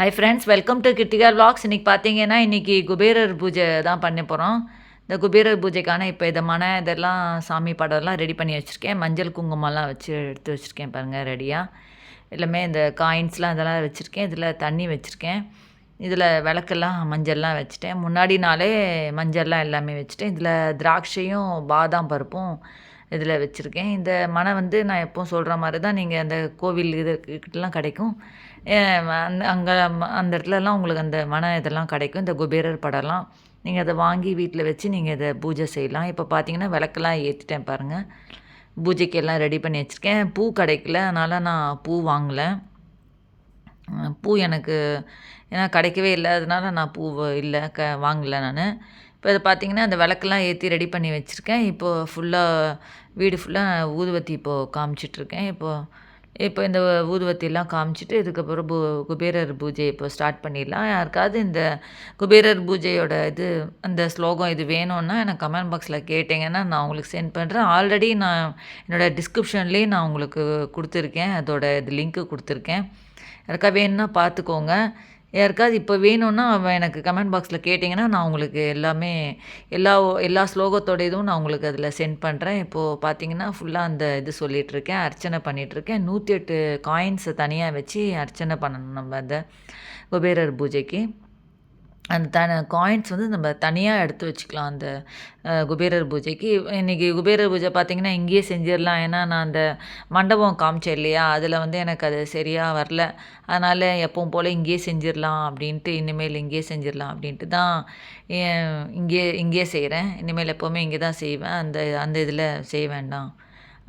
Hi friends welcome to Krithika vlogs. இன்னைக்கு பார்த்தீங்கன்னா இன்றைக்கி குபேரர் பூஜை தான் பண்ண போகிறோம் இந்த குபேரர் பூஜைக்கான இப்போ இதை மன இதெல்லாம் சாமி படம்லாம் ரெடி பண்ணி வச்சுருக்கேன். மஞ்சள் குங்குமம்லாம் வச்சு எடுத்து வச்சுருக்கேன் பாருங்கள் ரெடியாக எல்லாமே இந்த காயின்ஸ்லாம் இதெல்லாம் வச்சுருக்கேன். இதில் தண்ணி வச்சுருக்கேன். இதில் விளக்கெல்லாம் மஞ்சள்லாம் வச்சுட்டேன். முன்னாடி நாளே மஞ்சள்லாம் எல்லாமே வச்சுட்டேன். இதில் திராட்சையும் பாதாம் பருப்பும் இதில் வச்சுருக்கேன். இந்த மனை வந்து நான் எப்பவும் சொல்கிற மாதிரி தான் நீங்கள் அந்த கோவில் இது கிட்டலாம் கிடைக்கும். அந்த அங்கே அந்த இடத்துலலாம் உங்களுக்கு அந்த மன இதெல்லாம் கிடைக்கும். இந்த குபேரர் படம்லாம். நீங்கள் அதை வாங்கி வீட்டில் வச்சு நீங்கள் இதை பூஜை செய்யலாம். இப்போ பார்த்தீங்கன்னா விளக்கெல்லாம் ஏற்றிட்டேன் பாருங்கள் பூஜைக்கு எல்லாம் ரெடி பண்ணி வச்சுருக்கேன். பூ கிடைக்கல அதனால் நான் பூ வாங்கலை. பூ எனக்கு ஏன்னா கிடைக்கவே இல்லை அதனால் நான் பூ இல்லை க வாங்கலை நான். இப்போ இதை பார்த்தீங்கன்னா அந்த விளக்கெல்லாம் ஏற்றி ரெடி பண்ணி வச்சுருக்கேன். இப்போது ஃபுல்லாக வீடு ஃபுல்லாக ஊதுவத்தி இப்போது காமிச்சிட்ருக்கேன் இப்போது இப்போ இந்த ஊதுவத்திலாம் காமிச்சிட்டு இதுக்கப்புறம் பூ குபேரர் பூஜை இப்போ ஸ்டார்ட் பண்ணிடலாம். யாருக்காவது இந்த குபேரர் பூஜையோட இது அந்த ஸ்லோகம் இது வேணும்னா எனக்கு கமெண்ட் பாக்ஸில் கேட்டிங்கன்னா நான் உங்களுக்கு சென்ட் பண்ணுறேன் ஆல்ரெடி நான் என்னோடய டிஸ்கிரிப்ஷன்லேயே நான் உங்களுக்கு கொடுத்துருக்கேன். அதோட இது லிங்க்கு கொடுத்துருக்கேன். யாருக்கா வேணும்னா பார்த்துக்கோங்க. யாருக்காவது இப்போ வேணும்னா அவன் எனக்கு கமெண்ட் பாக்ஸில் கேட்டிங்கன்னா நான் உங்களுக்கு எல்லாமே எல்லா எல்லா ஸ்லோகத்தோட இதுவும் நான் உங்களுக்கு அதில் சென்ட் பண்ணுறேன் இப்போது பார்த்தீங்கன்னா ஃபுல்லாக அந்த இது சொல்லிகிட்ருக்கேன் அர்ச்சனை பண்ணிகிட்ருக்கேன் நூற்றி எட்டு காயின்ஸை தனியாக வச்சு அர்ச்சனை பண்ணணும் நம்ம அந்த குபேரர் பூஜைக்கு. அந்த த காயின்ஸ் வந்து நம்ம தனியாக எடுத்து வச்சுக்கலாம் அந்த குபேரர் பூஜைக்கு. இன்றைக்கி குபேரர் பூஜை பார்த்திங்கன்னா இங்கேயே செஞ்சிடலாம். ஏன்னா நான் அந்த மண்டபம் காமிச்சேன் இல்லையா? அதில் வந்து எனக்கு அது சரியாக வரல. அதனால் எப்பவும் போல் இங்கேயே செஞ்சிடலாம் அப்படின்ட்டு இனிமேல் இங்கேயே செஞ்சிடலாம் அப்படின்ட்டு தான் இங்கே இங்கேயே செய்கிறேன் இனிமேல் எப்போவுமே இங்கே தான் செய்வேன். அந்த அந்த இதில் செய்ய வேண்டாம்.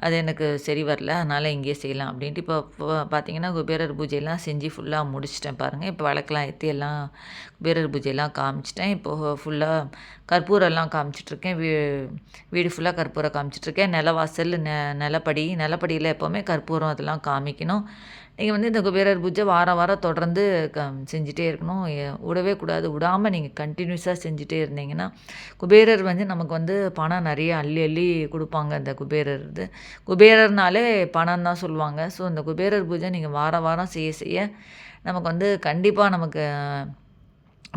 அது எனக்கு சரி வரல அதனால் இங்கேயே செய்யலாம் அப்படின்ட்டு இப்போ பார்த்தீங்கன்னா குபேரர் பூஜையெல்லாம் செஞ்சு ஃபுல்லாக முடிச்சிட்டேன் பாருங்கள் இப்போ விளக்கெல்லாம் ஏற்றி எல்லாம் குபேரர் பூஜையெல்லாம் காமிச்சிட்டேன். இப்போது ஃபுல்லாக கற்பூரம்லாம் காமிச்சிட்ருக்கேன். வீ வீடு ஃபுல்லாக கற்பூரம் காமிச்சிட்ருக்கேன். நிலவாசல் நெ நிலப்படி நிலப்படியில் எப்போவுமே கற்பூரம் அதெல்லாம் காமிக்கணும். நீங்கள் வந்து இந்த குபேரர் பூஜை வாரம் வாரம் தொடர்ந்து க செஞ்சுட்டே இருக்கணும். விடவே கூடாது. விடாமல் நீங்கள் கண்டினியூஸாக செஞ்சுட்டே இருந்தீங்கன்னா குபேரர் வந்து நமக்கு வந்து பணம் நிறைய அள்ளி அள்ளி கொடுப்பாங்க இந்த குபேரர் இது. குபேரர்னாலே பணம் தான் சொல்லுவாங்க. ஸோ இந்த குபேரர் பூஜை நீங்கள் வாரம் வாரம் செய்ய செய்ய நமக்கு வந்து கண்டிப்பாக நமக்கு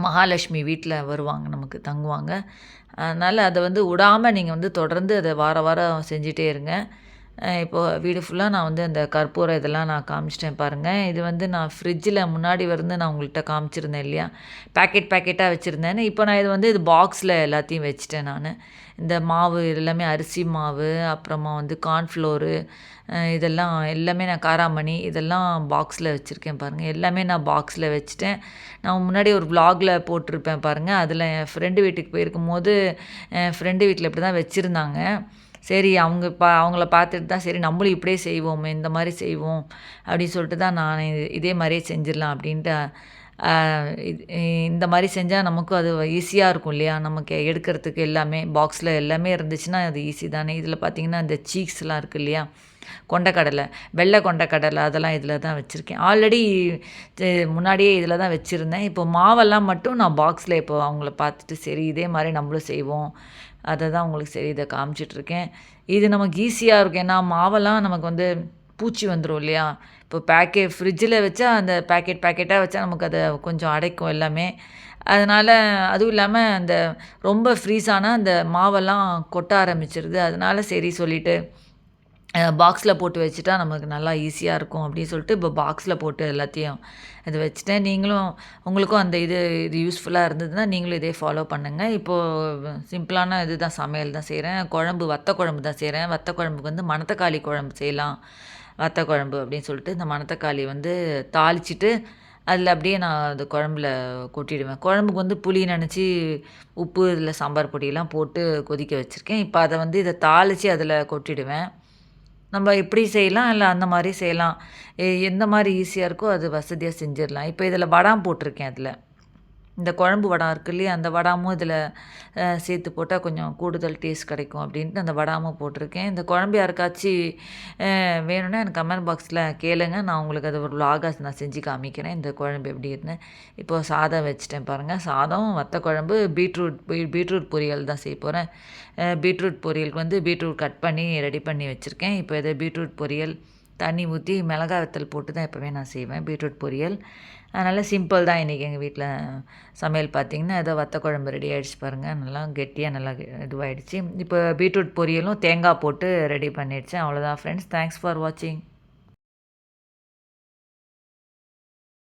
மகாலட்சுமி வீட்டில் வருவாங்க நமக்கு தங்குவாங்க. அதனால் அதை வந்து விடாமல் நீங்கள் வந்து தொடர்ந்து அதை வார வாரம் செஞ்சிட்டே இருங்க. இப்போது வீடு ஃபுல்லாக நான் வந்து அந்த கற்பூரம் இதெல்லாம் நான் காமிச்சிட்டேன் பாருங்கள் இது வந்து நான் ஃப்ரிட்ஜில் முன்னாடி வந்து நான் உங்கள்கிட்ட காமிச்சிருந்தேன் இல்லையா? பேக்கெட் பேக்கெட்டாக வச்சுருந்தேன் இப்போ நான் இது வந்து இது பாக்ஸில் எல்லாத்தையும் வச்சுட்டேன் நான். இந்த மாவு எல்லாமே அரிசி மாவு அப்புறமா வந்து கார்ன்ஃப்ளோரு இதெல்லாம் எல்லாமே நான் காராமணி இதெல்லாம் பாக்ஸில் வச்சுருக்கேன் பாருங்கள் எல்லாமே நான் பாக்ஸில் வச்சுட்டேன். நான் முன்னாடி ஒரு vlogல போட்டிருப்பேன் பாருங்கள் அதில் என் ஃப்ரெண்டு வீட்டுக்கு போயிருக்கும் போது என் ஃப்ரெண்டு வீட்டில் இப்படி தான் வச்சுருந்தாங்க. சரி அவங்க பா அவங்கள பார்த்துட்டு தான் சரி நம்மளும் இப்படியே செய்வோமே இந்த மாதிரி செய்வோம் அப்படின்னு சொல்லிட்டு தான் நான் இதே மாதிரியே செஞ்சிடலாம் அப்படின்ட்டு இந்த மாதிரி செஞ்சால் நமக்கும் அது ஈஸியாக இருக்கும் இல்லையா? நமக்கு எடுக்கிறதுக்கு எல்லாமே பாக்ஸில் எல்லாமே இருந்துச்சுன்னா அது ஈஸி தானே? இதில் பார்த்தீங்கன்னா இந்த சீக்ஸ்லாம் இருக்குது இல்லையா? கொண்டக்கடலை வெள்ளை கொண்டக்கடலை அதெல்லாம் இதில் தான் வச்சுருக்கேன். ஆல்ரெடி முன்னாடியே இதில் தான் வச்சுருந்தேன். இப்போ மாவெல்லாம் மட்டும் நான் பாக்ஸில் இப்போ அவங்கள பார்த்துட்டு சரி இதே மாதிரி நம்மளும் செய்வோம் அதை தான் உங்களுக்கு சரி இதை காமிச்சிட்ருக்கேன். இது நமக்கு ஈஸியாக இருக்கும். ஏன்னா மாவெல்லாம் நமக்கு வந்து பூச்சி வந்துடும் இல்லையா? இப்போ பேக்கெட் ஃப்ரிட்ஜில் வச்சா அந்த பேக்கெட் பேக்கெட்டாக வச்சா நமக்கு அதை கொஞ்சம் அடைக்கும் எல்லாமே. அதனால் அதுவும் இல்லாமல் அந்த ரொம்ப ஃப்ரீஸ் ஆனால் அந்த மாவெல்லாம் கொட்ட ஆரம்பிச்சிருது. அதனால் சரி சொல்லிவிட்டு பாக்ஸில் போட்டு வச்சுட்டா நமக்கு நல்லா ஈஸியாக இருக்கும் அப்படின்னு சொல்லிட்டு இப்போ பாக்ஸில் போட்டு எல்லாத்தையும் இது வச்சுட்டேன். நீங்களும் உங்களுக்கும் அந்த இது இது யூஸ்ஃபுல்லாக இருந்ததுன்னா நீங்களும் இதே ஃபாலோ பண்ணுங்கள் இப்போது சிம்பிளான இது தான் சமையல் தான் செய்கிறேன் குழம்பு வத்த குழம்பு தான் செய்கிறேன் வத்த குழம்புக்கு வந்து மணத்தக்காளி குழம்பு செய்யலாம். வத்த குழம்பு அப்படின்னு சொல்லிட்டு இந்த மணத்தக்காளி வந்து தாளிச்சிட்டு அதில் அப்படியே நான் அது குழம்புல கொட்டிடுவேன். குழம்புக்கு வந்து புளி நினச்சி உப்பு இதில் சாம்பார் பொடியெல்லாம் போட்டு கொதிக்க வச்சுருக்கேன். இப்போ அதை வந்து இதை தாளித்து அதில் கொட்டிடுவேன். நம்ம இப்படி செய்யலாம்? இல்லை அந்த மாதிரி செய்யலாம். எந்த மாதிரி ஈஸியாக இருக்கோ அது வசதியாக செஞ்சிடலாம். இப்போ இதில் வடாம் போட்டிருக்கேன் அதில். இந்த குழம்பு வடம் இருக்கு இல்லையா அந்த வடாமும் இதில் சேர்த்து போட்டால் கொஞ்சம் கூடுதல் டேஸ்ட் கிடைக்கும் அப்படின்ட்டு அந்த வடாமும் போட்டிருக்கேன். இந்த குழம்பு யாருக்காச்சும் வேணும்னா எனக்கு கமெண்ட் பாக்ஸில் கேளுங்க. நான் உங்களுக்கு அது ஒரு லாகாக நான் செஞ்சு காமிக்கிறேன். இந்த குழம்பு எப்படி இருந்தேன் இப்போது சாதம் வச்சுட்டேன் பாருங்கள் சாதம் வத்த குழம்பு பீட்ரூட் பீ- பீட்ரூட் பொரியல் தான் செய்ய போகிறேன் பீட்ரூட் பொரியலுக்கு வந்து பீட்ரூட் கட் பண்ணி ரெடி பண்ணி வச்சுருக்கேன். இப்போ இதை பீட்ரூட் பொரியல் தண்ணி ஊற்றி மிளகாய் வத்தல் போட்டு தான் எப்போவே நான் செய்வேன். பீட்ரூட் பொரியல். அதனால் சிம்பிள் தான் இன்றைக்கி எங்கள் வீட்டில் சமையல் பார்த்திங்கன்னா ஏதோ வத்த குழம்பு ரெடி ஆகிடுச்சு பாருங்கள் நல்லா கெட்டியாக நல்லா இதுவாகிடுச்சு இப்போ பீட்ரூட் பொரியலும் தேங்காய் போட்டு ரெடி பண்ணிடுச்சேன் அவ்வளோதான் ஃப்ரெண்ட்ஸ் தேங்க்ஸ் ஃபார் வாட்சிங்